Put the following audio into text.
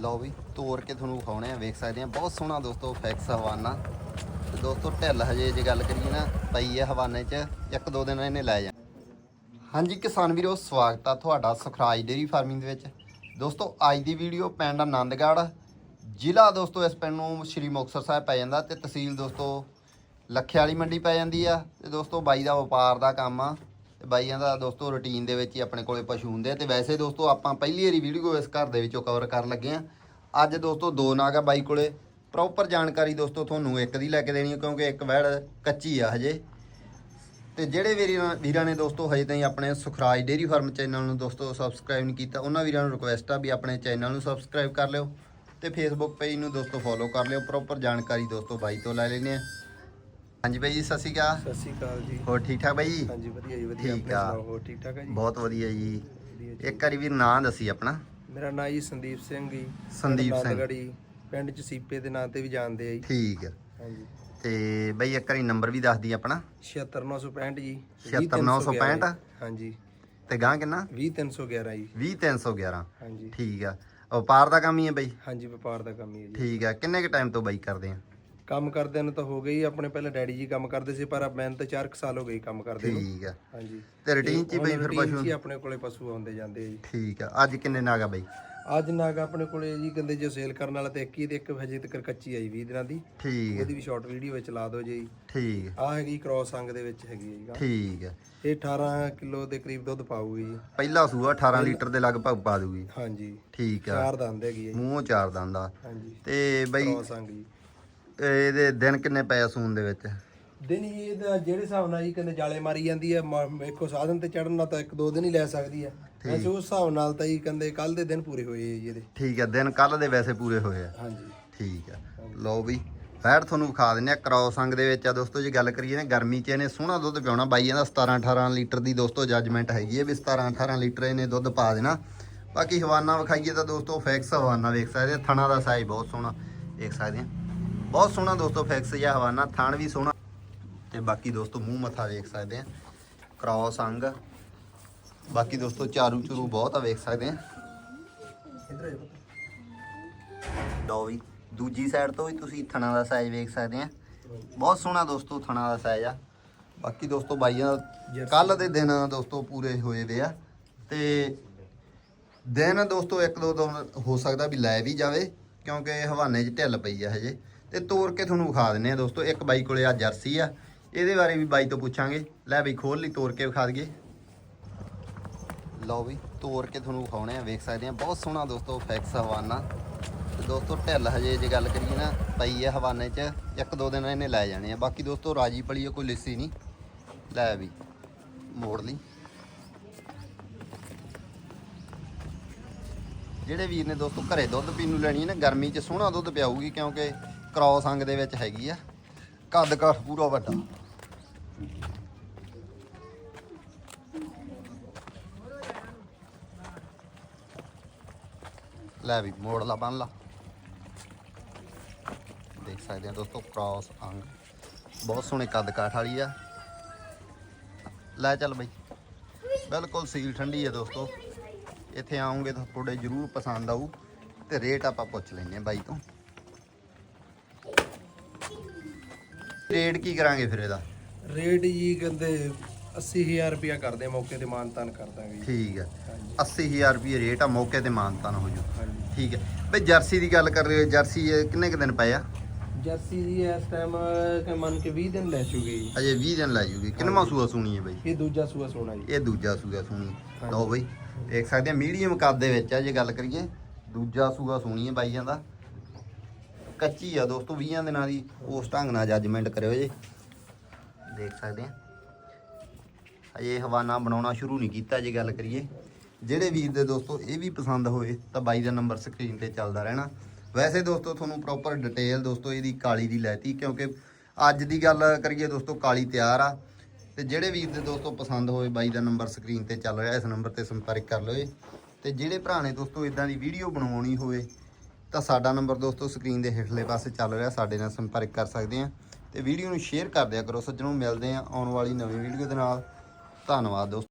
ਲਓ ਵੀ ਤੋੜ ਕੇ ਤੁਹਾਨੂੰ ਵਿਖਾਉਣੇ ਆ, ਵੇਖ ਸਕਦੇ ਆ। ਬਹੁਤ ਸੋਹਣਾ ਦੋਸਤੋ ਫੈਕਸ ਹਵਾਨਾ। ਤੇ ਦੋਸਤੋ ਢਿੱਲ ਹਜੇ ਜੇ ਗੱਲ ਕਰੀਏ ਨਾ, ਪਈ ਹੈ ਹਵਾਨੇ 'ਚ, ਇੱਕ ਦੋ ਦਿਨ ਇਹਨੇ ਲੈ ਜਾ ਹਾਂਜੀ ਕਿਸਾਨ ਵੀਰੋ, ਸਵਾਗਤ ਆ ਤੁਹਾਡਾ ਸੁਖਰਾਜ ਡੇਰੀ ਫਾਰਮਿੰਗ ਦੇ ਵਿੱਚ। ਦੋਸਤੋ, ਅੱਜ ਦੀ ਵੀਡੀਓ ਪਿੰਡ ਆਨੰਦਗੜ੍ਹ, ਜ਼ਿਲ੍ਹਾ ਦੋਸਤੋ ਇਸ ਪਿੰਡ ਨੂੰ ਸ਼੍ਰੀ ਮੁਕਤਸਰ ਸਾਹਿਬ ਪੈ ਜਾਂਦਾ ਤੇ ਤਹਿਸੀਲ ਦੋਸਤੋ ਲੱਖੇ ਵਾਲੀ ਮੰਡੀ ਪੈ ਜਾਂਦੀ ਆ। ਤੇ ਦੋਸਤੋ ਬਾਈ ਦਾ ਵਪਾਰ ਦਾ ਕੰਮ ਆ। ਤੇ ਬਾਈਆਂ ਦਾ ਦੋਸਤੋ ਰੁਟੀਨ ਦੇ ਵਿੱਚ ਹੀ ਆਪਣੇ ਕੋਲੇ ਪਸ਼ੂ ਹੁੰਦੇ ਆ ਤੇ ਵੈਸੇ ਦੋਸਤੋ ਆਪਾਂ ਪਹਿਲੀ ਵਾਰੀ ਵੀਡੀਓ ਇਸ ਘਰ ਦੇ ਵਿੱਚੋਂ ਕਵਰ ਕਰਨ ਲੱਗੇ ਆ ਅੱਜ ਦੋਸਤੋ ਦੋ ਨਾਗ ਆ ਬਾਈ ਕੋਲੇ। ਪ੍ਰੋਪਰ ਜਾਣਕਾਰੀ ਦੋਸਤੋ ਤੁਹਾਨੂੰ ਇੱਕ ਦੀ ਲੈ ਕੇ ਦੇਣੀ ਕਿਉਂਕਿ ਇੱਕ ਵੈੜ ਕੱਚੀ ਆ ਹਜੇ। ਤੇ ਜਿਹੜੇ ਵੀਰਾਂ ਵੀਰਾਂ ਨੇ ਦੋਸਤੋ ਹਜੇ ਤਾਈਂ ਆਪਣੇ ਸੁਖਰਾਜ ਡੇਰੀ ਫਾਰਮ ਚੈਨਲ ਨੂੰ ਦੋਸਤੋ ਸਬਸਕ੍ਰਾਈਬ ਨਹੀਂ ਕੀਤਾ, ਉਹਨਾਂ ਵੀਰਾਂ ਨੂੰ ਰਿਕੁਐਸਟ ਆ ਵੀ ਆਪਣੇ ਚੈਨਲ ਨੂੰ ਸਬਸਕ੍ਰਾਈਬ ਕਰ ਲਿਓ। ਤੇ ਫੇਸਬੁੱਕ ਪੇਜ ਨੂੰ ਦੋਸਤੋ ਫੋਲੋ ਕਰ ਲਿਓ। ਪ੍ਰੋਪਰ ਜਾਣਕਾਰੀ ਦੋਸਤੋ ਬਾਈ ਤੋਂ ਲੈ ਲੈਨੇ ਆ ਹਾਂਜੀ ਬਾਈ ਜੀ ਸਤਿ ਸ਼੍ਰੀ ਅਕਾਲ। ਸਤਿ ਸ਼੍ਰੀ ਅਕਾਲ ਜੀ। ਹੋਰ ਠੀਕ ਠਾਕ ਬਾਈ? ਜੀ ਹਾਂਜੀ ਵਧੀਆ ਜੀ ਵਧੀਆ। ਠੀਕ ਆ। ਸੁਣਾਓ ਹੋਰ ਠੀਕ ਠਾਕ ਹੈ ਜੀ? ਬਹੁਤ ਵਧੀਆ ਜੀ। ਵਧੀਆ ਜੀ। ਇੱਕ ਵਾਰੀ ਵੀਰ ਨਾਂ ਦੱਸੀ ਆਪਣਾ। ਮੇਰਾ ਨਾਂ ਜੀ ਸੰਦੀਪ ਸਿੰਘ ਜੀ। ਸੰਦੀਪ ਸਿੰਘ। ਸਿੰਘ ਪਿੰਡ ਚ ਸੀਪੇ ਦੇ ਨਾਂ ਤੇ ਵੀ ਜਾਣਦੇ ਆ ਜੀ। ਠੀਕ ਆ। ਹਾਂਜੀ। ਤੇ ਬਾਈ ਇੱਕ ਵਾਰੀ ਨੰਬਰ ਵੀ ਦੱਸ ਦੀ ਆਪਣਾ। 76965 ਜੀ। 76965 ਹਾਂਜੀ। ਤੇ ਗਾਂ ਕਿੰਨਾ? 20311 ਜੀ। 20311 ਹਾਂਜੀ। ਠੀਕ ਆ। ਵਪਾਰ ਦਾ ਕੰਮ ਹੀ ਹੈ ਬਾਈ? ਹਾਂਜੀ ਵਪਾਰ ਦਾ ਕੰਮ ਹੀ ਹੈ ਜੀ। ਠੀਕ ਆ। ਕਿੰਨੇ ਕ ਟਾਈਮ ਤੋਂ ਬਾਈ ਕਰਦੇ ਆ? ਕੰਮ ਕਰਦੇ ਨੂੰ ਤਾਂ ਹੋ ਗਈ ਆਪਣੇ ਪਹਿਲਾਂ ਡੈਡੀ ਜੀ ਕੰਮ ਕਰਦੇ ਸੀ ਪਰ ਮੈਂ ਤਾਂ 4 ਸਾਲ ਹੋ ਗਏ ਕੰਮ ਕਰਦੇ ਨੂੰ। ਠੀਕ ਆ। ਹਾਂਜੀ। ਤੇ ਰੁਟੀਨ ਚ ਹੀ ਬਾਈ ਫਿਰ ਪਸ਼ੂ ਹੀ ਆਪਣੇ ਕੋਲੇ ਪਸ਼ੂ ਆਉਂਦੇ ਜਾਂਦੇ ਆ ਜੀ। ਠੀਕ ਆ। ਅੱਜ ਕਿੰਨੇ ਨਾਗਾ ਬਾਈ? ਅੱਜ ਨਾਗ ਆਪਣੇ ਕੋਲੇ ਜੀ ਕਹਿੰਦੇ ਜੋ ਸੇਲ ਕਰਨ ਵਾਲਾ ਤੇ ਇੱਕ ਹੀ ਤੇ ਇੱਕ ਹਜੇ ਤੱਕ ਕੱਚੀ ਆਈ 20 ਦਿਨਾਂ ਦੀ। ਠੀਕ ਉਹਦੀ ਵੀ ਸ਼ਾਰਟ ਵੀਡੀਓ ਵਿੱਚ ਲਾ ਦਿਓ ਜੀ। ਠੀਕ ਆ। ਹੈਗੀ ਕ੍ਰੋਸ ਅੰਗ ਦੇ ਵਿੱਚ ਹੈਗੀ ਜੀ। ਠੀਕ ਇਹ 18 ਕਿਲੋ ਦੇ ਕਰੀਬ ਦੁੱਧ ਪਾਊਗੀ ਜੀ। ਪਹਿਲਾ ਸੂਆ 18 ਲੀਟਰ ਦੇ ਲਗਭਗ ਪਾ ਦੂਗੀ। ਹਾਂਜੀ। ਠੀਕ ਆ। ਚਾਰ ਦੰਦ ਹੈਗੀ ਹੈ ਜੀ। ਮੂੰਹ ਚਾਰ ਦੰਦ ਆ। ਹਾਂਜੀ। ਤੇ ਬਾਈ ਕ੍ਰੋਸ ਅੰਗ ਜੀ। ਇਹਦੇ ਦਿਨ ਕਿੰਨੇ ਪਏ ਆ ਸੂਣ ਦੇ ਵਿੱਚ? ਦਿਨ ਜੀ ਇਹਦਾ ਜਿਹੜੇ ਹਿਸਾਬ ਨਾਲ ਜੀ ਕਹਿੰਦੇ ਜਾਲੇ ਮਾਰੀ ਜਾਂਦੀ ਹੈ ਮ- ਇੱਕੋ ਸਾਧਨ ਤੇ ਚੜਨ ਨਾਲ ਤਾਂ ਇੱਕ ਦੋ ਦਿਨ ਹੀ ਲੈ ਸਕਦੀ ਹੈ ਵੈਸੇ ਉਸ ਹਿਸਾਬ ਨਾਲ ਤਾਂ ਜੀ ਕਹਿੰਦੇ ਕੱਲ ਦੇ ਦਿਨ ਪੂਰੇ ਹੋਏ ਜੀ ਇਹਦੇ। ਠੀਕ ਆ ਦਿਨ ਕੱਲ ਦੇ ਵੈਸੇ ਪੂਰੇ ਹੋਏ ਆ। ਹਾਂਜੀ। ਠੀਕ ਆ। ਲਓ ਵੀ ਫੈਟ ਤੁਹਾਨੂੰ ਵਿਖਾ ਦਿੰਨੇ ਆ ਕ੍ਰੋਸ ਅੰਗ ਦੇ ਵਿੱਚ ਆ ਦੋਸਤੋ ਜੇ ਗੱਲ ਕਰੀਏ ਨਾ ਗਰਮੀ 'ਚ ਇਹਨੇ ਸੋਹਣਾ ਦੁੱਧ ਪਿਆਉਣਾ ਬਾਈ ਇਹਦਾ 17 18 ਲੀਟਰ ਦੀ ਦੋਸਤੋ ਜੱਜਮੈਂਟ ਹੈਗੀ ਹੈ ਵੀ 17 18 ਲੀਟਰ ਇਹਨੇ ਦੁੱਧ ਪਾ ਦੇਣਾ। ਬਾਕੀ ਹਵਾਨਾ ਵਿਖਾਈਏ ਤਾਂ ਦੋਸਤੋ ਫੈਕਸ ਹਵਾਨਾ ਵੇਖ ਸਕਦੇ ਆ ਥਣਾ ਦਾ ਸਾਈਜ਼ ਬਹੁਤ ਸੋਹਣਾ ਦੇਖ ਸਕਦੇ ਆ। ਬਹੁਤ ਸੋਹਣਾ ਦੋਸਤੋ ਫੈਕਸ ਜਾਂ ਹਵਾਨਾ ਥਣ ਵੀ ਸੋਹਣਾ। ਤੇ ਬਾਕੀ ਦੋਸਤੋ ਮੂੰਹ ਮੱਥਾ ਵੇਖ ਸਕਦੇ ਆ। ਕ੍ਰੋਸ ਅੰਗ। ਬਾਕੀ ਦੋਸਤੋ ਚਾਰੂ ਚਰੂ ਬਹੁਤ ਆ ਵੇਖ ਸਕਦੇ ਆ। ਲਓ ਵੀ ਦੂਜੀ ਸਾਈਡ ਤੋਂ ਵੀ ਤੁਸੀਂ ਥਣਾ ਦਾ ਸਾਈਜ਼ ਵੇਖ ਸਕਦੇ ਆ। ਬਹੁਤ ਸੋਹਣਾ ਦੋਸਤੋ ਥਣਾ ਦਾ ਸਾਈਜ਼ ਆ। ਬਾਕੀ ਦੋਸਤੋ ਬਾਈਆਂ ਕੱਲ ਦੇ ਦਿਨ ਦੋਸਤੋ ਪੂਰੇ ਹੋਏ ਵੇ ਆ। ਤੇ ਦਿਨ ਦੋਸਤੋ ਇੱਕ ਦੋ ਦਿਨ ਹੋ ਸਕਦਾ ਵੀ ਲੈ ਵੀ ਜਾਵੇ ਕਿਉਂਕਿ ਹਵਾਨੇ 'ਚ ਢਿੱਲ ਪਈ ਆ ਹਜੇ। ਤੇ ਤੋੜ ਕੇ ਤੁਹਾਨੂੰ ਵਿਖਾ ਦਿੰਨੇ ਆ ਦੋਸਤੋ ਇੱਕ ਬਾਈ ਕੋਲੇ ਆ ਜਰਸੀ ਆ। ਇਹਦੇ ਬਾਰੇ ਵੀ ਬਾਈ ਤੋਂ ਪੁੱਛਾਂਗੇ। ਲੈ ਬਈ ਖੋਲ ਲਈ ਤੋੜ ਕੇ ਵਿਖਾ ਦਈਏ। ਲਓ ਵੀ ਤੋੜ ਕੇ ਤੁਹਾਨੂੰ ਵਿਖਾਉਣੇ ਆ ਵੇਖ ਸਕਦੇ ਆ। ਬਹੁਤ ਸੋਹਣਾ ਦੋਸਤੋ ਫੈਕਸ ਹਵਾਨਾ। ਤੇ ਦੋਸਤੋ ਢਿੱਲ ਹਜੇ ਜੇ ਗੱਲ ਕਰੀਏ ਨਾ ਪਈ ਹੈ ਹਵਾਨੇ 'ਚ ਇੱਕ ਦੋ ਦਿਨ ਇਹਨੇ ਲੈ ਜਾਣੇ ਆ। ਬਾਕੀ ਦੋਸਤੋ ਰਾਜੀ ਪਲੀ ਆ, ਕੋਈ ਲਿੱਸੀ ਨਹੀਂ। ਲੈ ਵੀ ਮੋੜ ਲਈ। ਜਿਹੜੇ ਵੀਰ ਨੇ ਦੋਸਤੋ ਘਰੇ ਦੁੱਧ ਪੀਣ ਨੂੰ ਲੈਣੀ ਹੈ ਨਾ ਗਰਮੀ 'ਚ ਸੋਹਣਾ ਦੁੱਧ ਪਿਆਊਗੀ ਕਿਉਂਕਿ ਕ੍ਰੋਸ ਅੰਗ ਦੇ ਵਿੱਚ ਹੈਗੀ ਆ। ਕੱਦ ਕਾਠ ਪੂਰਾ ਵੱਡਾ। ਲੈ ਵੀ, ਮੋੜ ਲਾ, ਬੰਨ ਲਾ। ਦੇਖ ਸਕਦੇ ਆ ਦੋਸਤੋ, ਕ੍ਰਾਸ ਅੰਗ। ਬਹੁਤ ਸੋਹਣੇ ਕੱਦ ਕਾਠ ਵਾਲੀ ਆ। ਲੈ ਚੱਲ ਬਈ। ਬਿਲਕੁਲ ਸੀਲ ਠੰਡੀ ਆ ਦੋਸਤੋ। ਇੱਥੇ ਆਉਂਗੇ ਤਾਂ ਤੁਹਾਡੇ ਜਰੂਰ ਪਸੰਦ ਆਊ। ਤੇ ਰੇਟ ਆਪਾਂ ਪੁੱਛ ਲੈਨੇ ਆ ਬਾਈ ਤੋਂ। ਰੇਟ ਕੀ ਕਰਾਂਗੇ ਫਿਰ ਇਹਦਾ? ਰੇਟ ਜੀ ਕਹਿੰਦੇ 80000 ਰੁਪਿਆ ਕਰਦੇ ਆ ਮੌਕੇ ਤੇ ਮਾਨਤਾਨ ਕਰ ਦਾਂਗੇ ਜੀ ਠੀਕ ਹਾਂਜੀ। 80000 ਰੁਪਏ ਰੇਟ ਆ ਮੌਕੇ ਤੇ ਮਾਨਤਾਨ ਹੋ ਜੂ। ਹਾਂਜੀ। ਠੀਕ ਹੈ। ਬਈ ਜਰਸੀ ਦੀ ਗੱਲ ਕਰ ਰਹੇ ਹੋ ਜਰਸੀ ਇਹ ਕਿੰਨੇ ਕੁ ਦਿਨ ਪਏ ਆ? ਜਰਸੀ ਜੀ ਇਸ ਟਾਈਮ ਕਿ ਮੰਨ ਕੇ 20 ਦਿਨ ਲੈ ਚੁਗੀ ਜੀ ਅਜੇ 20 ਦਿਨ ਲੈ ਜੂਗੀ। ਕਿੰਨਵਾਂ ਸੂਆ ਸੁਣੀ ਹੈ ਬਈ? ਇਹ ਦੂਜਾ ਸੂਆ ਸੋਣਾ ਜੀ। ਇਹ ਦੂਜਾ ਸੂਆ ਸੁਣੀ। ਲਓ ਬਈ ਦੇਖ ਸਕਦੇ ਆ ਮੀਡੀਅਮ ਕੱਦ ਦੇ ਵਿੱਚ ਆ ਜੇ ਗੱਲ ਕਰੀਏ ਦੂਜਾ ਸੂਆ ਸੁਣੀ ਹੈ ਬਾਈਆਂ ਦਾ ਕੱਚੀ ਆ ਦੋਸਤੋ 20 ਦਿਨਾਂ ਦੀ ਉਸ ਢੰਗ ਨਾਲ ਜੱਜਮੈਂਟ ਕਰਿਓ ਜੇ। ਦੇਖ ਸਕਦੇ ਆ ਅਜੇ ਹਵਾਨਾ ਬਣਾਉਣਾ ਸ਼ੁਰੂ ਨਹੀਂ ਕੀਤਾ ਜੇ ਗੱਲ ਕਰੀਏ। ਜਿਹੜੇ ਵੀਰ ਦੇ ਦੋਸਤੋ, ਇਹ ਵੀ ਪਸੰਦ ਹੋਏ, ਤਾਂ ਬਾਈ ਦਾ ਨੰਬਰ ਸਕਰੀਨ ਤੇ ਚੱਲਦਾ ਰਹਿਣਾ। ਵੈਸੇ ਦੋਸਤੋ, ਤੁਹਾਨੂੰ ਪ੍ਰੋਪਰ ਡਿਟੇਲ ਦੋਸਤੋ, ਇਹਦੀ ਕਾਲੀ ਦੀ ਲੈਤੀ ਕਿਉਂਕਿ ਅੱਜ ਦੀ ਗੱਲ ਕਰੀਏ ਦੋਸਤੋ, ਕਾਲੀ ਤਿਆਰ ਆ। ਤੇ ਜਿਹੜੇ ਵੀਰ ਦੇ ਦੋਸਤੋ ਪਸੰਦ ਹੋਏ, ਬਾਈ ਦਾ ਨੰਬਰ ਸਕਰੀਨ ਤੇ ਚੱਲ ਰਿਹਾ, ਇਸ ਨੰਬਰ ਤੇ ਸੰਪਰਕ ਕਰ ਲਓ ਜੀ। ਤੇ ਜਿਹੜੇ ਭਰਾ ਨੇ ਦੋਸਤੋ ਇਦਾਂ ਦੀ ਵੀਡੀਓ ਬਣਾਉਣੀ ਹੋਵੇ ਤਾਂ ਸਾਡਾ ਨੰਬਰ ਦੋਸਤੋ ਸਕਰੀਨ ਦੇ ਹੇਠਲੇ ਪਾਸੇ ਚੱਲ ਰਿਹਾ, ਸਾਡੇ ਨਾਲ ਸੰਪਰਕ ਕਰ ਸਕਦੇ ਆ ਤੇ ਵੀਡੀਓ ਨੂੰ ਸ਼ੇਅਰ ਕਰ ਦਿਆ ਕਰੋ ਸੱਜਣੋਂ, ਮਿਲਦੇ ਆ ਆਉਣ ਵਾਲੀ ਨਵੀਂ ਵੀਡੀਓ ਦੇ ਨਾਲ। ਧੰਨਵਾਦ ਦੋਸਤੋ।